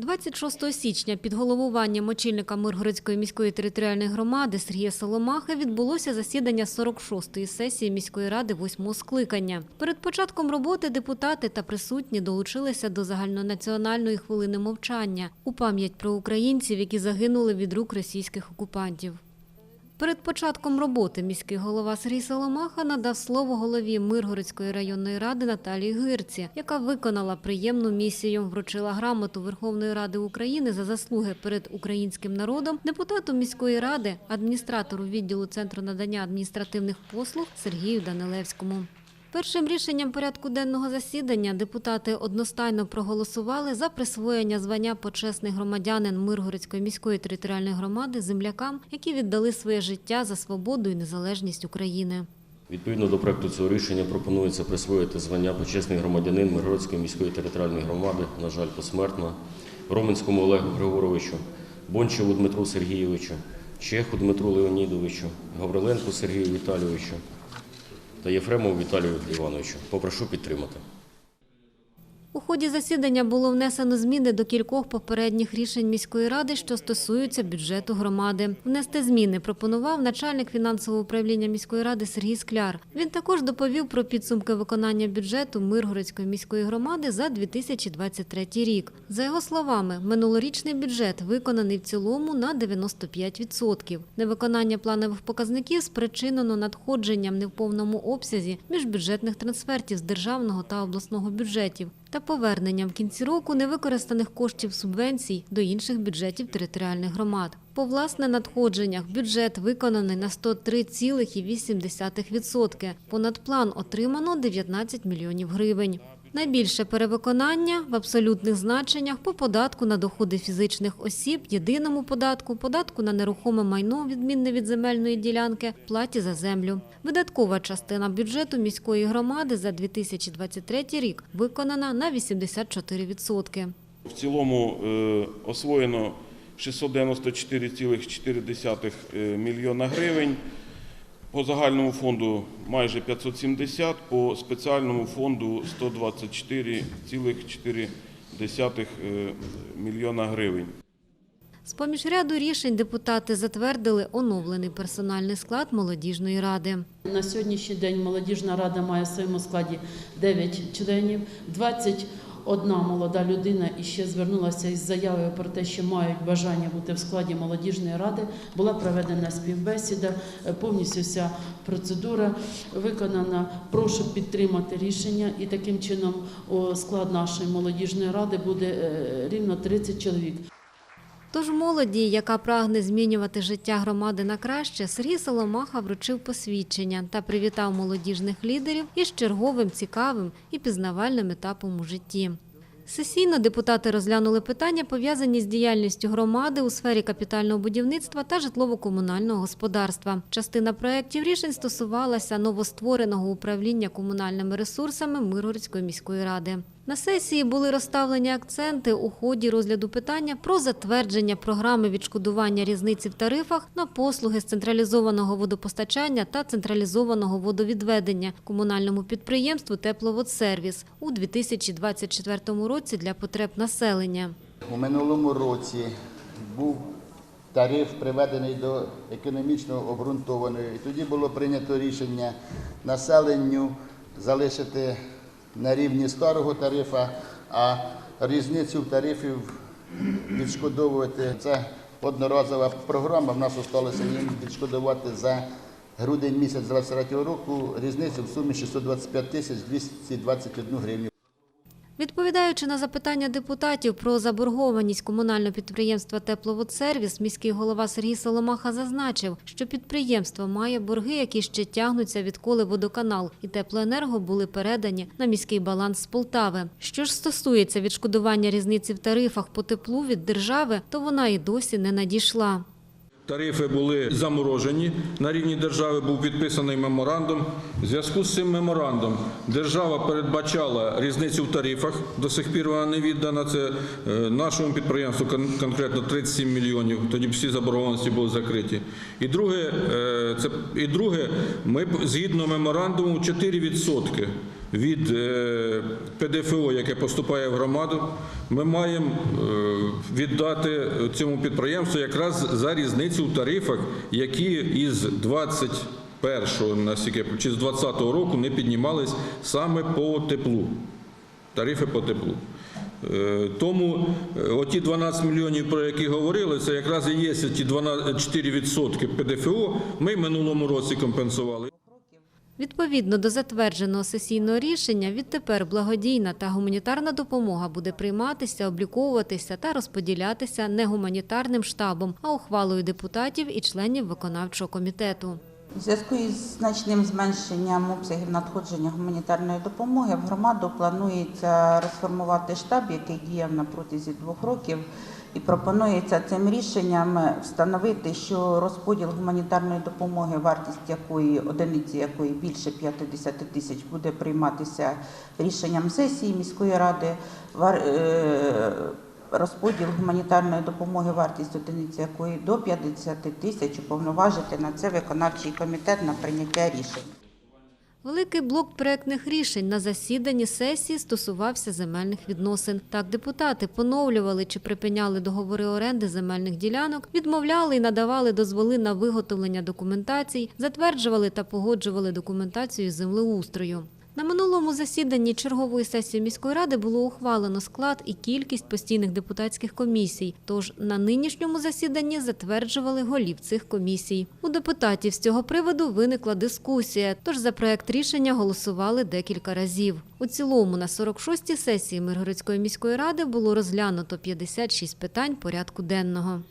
26 січня під головуванням очільника Миргородської міської територіальної громади Сергія Соломахи відбулося засідання 46-ї сесії міської ради 8-го скликання. Перед початком роботи депутати та присутні долучилися до загальнонаціональної хвилини мовчання у пам'ять про українців, які загинули від рук російських окупантів. Перед початком роботи міський голова Сергій Соломаха надав слово голові Миргородської районної ради Наталії Гирці, яка виконала приємну місію, вручила грамоту Верховної Ради України за заслуги перед українським народом, депутату міської ради, адміністратору відділу Центру надання адміністративних послуг Сергію Данилевському. Першим рішенням порядку денного засідання депутати одностайно проголосували за присвоєння звання почесний громадянин Миргородської міської територіальної громади землякам, які віддали своє життя за свободу і незалежність України. Відповідно до проекту цього рішення пропонується присвоїти звання почесний громадянин Миргородської міської територіальної громади, на жаль, посмертно, Роменському Олегу Григоровичу, Бончеву Дмитру Сергійовичу, Чеху Дмитру Леонідовичу, Гавриленку Сергію Віталійовичу та Єфремову Віталію Івановичу. Попрошу підтримати. У ході засідання було внесено зміни до кількох попередніх рішень міської ради, що стосуються бюджету громади. Внести зміни пропонував начальник фінансового управління міської ради Сергій Скляр. Він також доповів про підсумки виконання бюджету Миргородської міської громади за 2023 рік. За його словами, минулорічний бюджет виконаний в цілому на 95%. Невиконання планових показників спричинено надходженням не в повному обсязі міжбюджетних трансфертів з державного та обласного бюджетів та поверненням в кінці року невикористаних коштів субвенцій до інших бюджетів територіальних громад. По власне надходженнях бюджет виконаний на 103,8%. Понад план отримано 19 мільйонів гривень. Найбільше перевиконання в абсолютних значеннях по податку на доходи фізичних осіб, єдиному податку, податку на нерухоме майно, відмінне від земельної ділянки, платі за землю. Видаткова частина бюджету міської громади за 2023 рік виконана на 84%. В цілому е, освоєно 694,4 е, мільйона гривень. По загальному фонду майже 570, по спеціальному фонду 124,4 е, мільйона гривень. З-поміж ряду рішень депутати затвердили оновлений персональний склад молодіжної ради. На сьогоднішній день молодіжна рада має в своєму складі 9 членів, 21 молода людина і ще звернулася із заявою про те, що мають бажання бути в складі молодіжної ради. Була проведена співбесіда, е, повністю вся процедура виконана. Прошу підтримати рішення, і таким чином у склад нашої молодіжної ради буде е, рівно 30 чоловік. Тож молоді, яка прагне змінювати життя громади на краще, Сергій Соломаха вручив посвідчення та привітав молодіжних лідерів із черговим цікавим і пізнавальним етапом у житті. Сесійно депутати розглянули питання, пов'язані з діяльністю громади у сфері капітального будівництва та житлово-комунального господарства. Частина проєктів рішень стосувалася новоствореного управління комунальними ресурсами Миргородської міської ради. На сесії були розставлені акценти у ході розгляду питання про затвердження програми відшкодування різниці в тарифах на послуги з централізованого водопостачання та централізованого водовідведення комунальному підприємству Тепловодсервіс у 2024 році для потреб населення. У минулому році був тариф приведений до економічно обґрунтованої. І тоді було прийнято рішення населенню залишити на рівні старого тарифа, а різницю тарифів відшкодовувати. Це одноразова програма. В нас залишилося їм відшкодувати за грудень місяць 2023 року різницю в сумі 625 тисяч 221 гривню. Відповідаючи на запитання депутатів про заборгованість комунального підприємства «Тепловодсервіс», міський голова Сергій Соломаха зазначив, що підприємство має борги, які ще тягнуться, відколи водоканал і теплоенерго були передані на міський баланс з Полтави. Що ж стосується відшкодування різниці в тарифах по теплу від держави, то вона і досі не надійшла. Тарифи були заморожені. На рівні держави був підписаний меморандум. В зв'язку з цим меморандум держава передбачала різницю в тарифах. До сих пір вона не віддана. Це е, нашому підприємству кон- конкретно 37 мільйонів. Тоді всі заборгованості були закриті. І друге, е, це і друге, ми згідно меморандуму 4% від е, ПДФО, яке поступає в громаду, ми маємо е, віддати цьому підприємству якраз за різницю в тарифах, які із 21-го, наскільки чи з 20-го року не піднімались саме по теплу. Тарифи по теплу. Е, Тому оті 12 мільйонів, про які говорили, це якраз і є ті 12 4% ПДФО. Ми минулому році компенсували. Відповідно до затвердженого сесійного рішення, відтепер благодійна та гуманітарна допомога буде прийматися, обліковуватися та розподілятися не гуманітарним штабом, а ухвалою депутатів і членів виконавчого комітету. У зв'язку із значним зменшенням обсягів надходження гуманітарної допомоги в громаду планується розформувати штаб, який діяв на протязі двох років, і пропонується цим рішенням встановити, що розподіл гуманітарної допомоги, вартість якої одиниці якої більше 50 тисяч, буде прийматися рішенням сесії міської ради. Розподіл гуманітарної допомоги, вартість одиниці якої до 50 тисяч, уповноважити на це виконавчий комітет на прийняття рішень. Великий блок проектних рішень на засіданні сесії стосувався земельних відносин. Так, депутати поновлювали чи припиняли договори оренди земельних ділянок, відмовляли і надавали дозволи на виготовлення документацій, затверджували та погоджували документацію землеустрою. На минулому засіданні чергової сесії міської ради було ухвалено склад і кількість постійних депутатських комісій. Тож на нинішньому засіданні затверджували голів цих комісій. У депутатів з цього приводу виникла дискусія. Тож за проект рішення голосували декілька разів. У цілому на 46-й сесії Миргородської міської ради було розглянуто 56 питань порядку денного.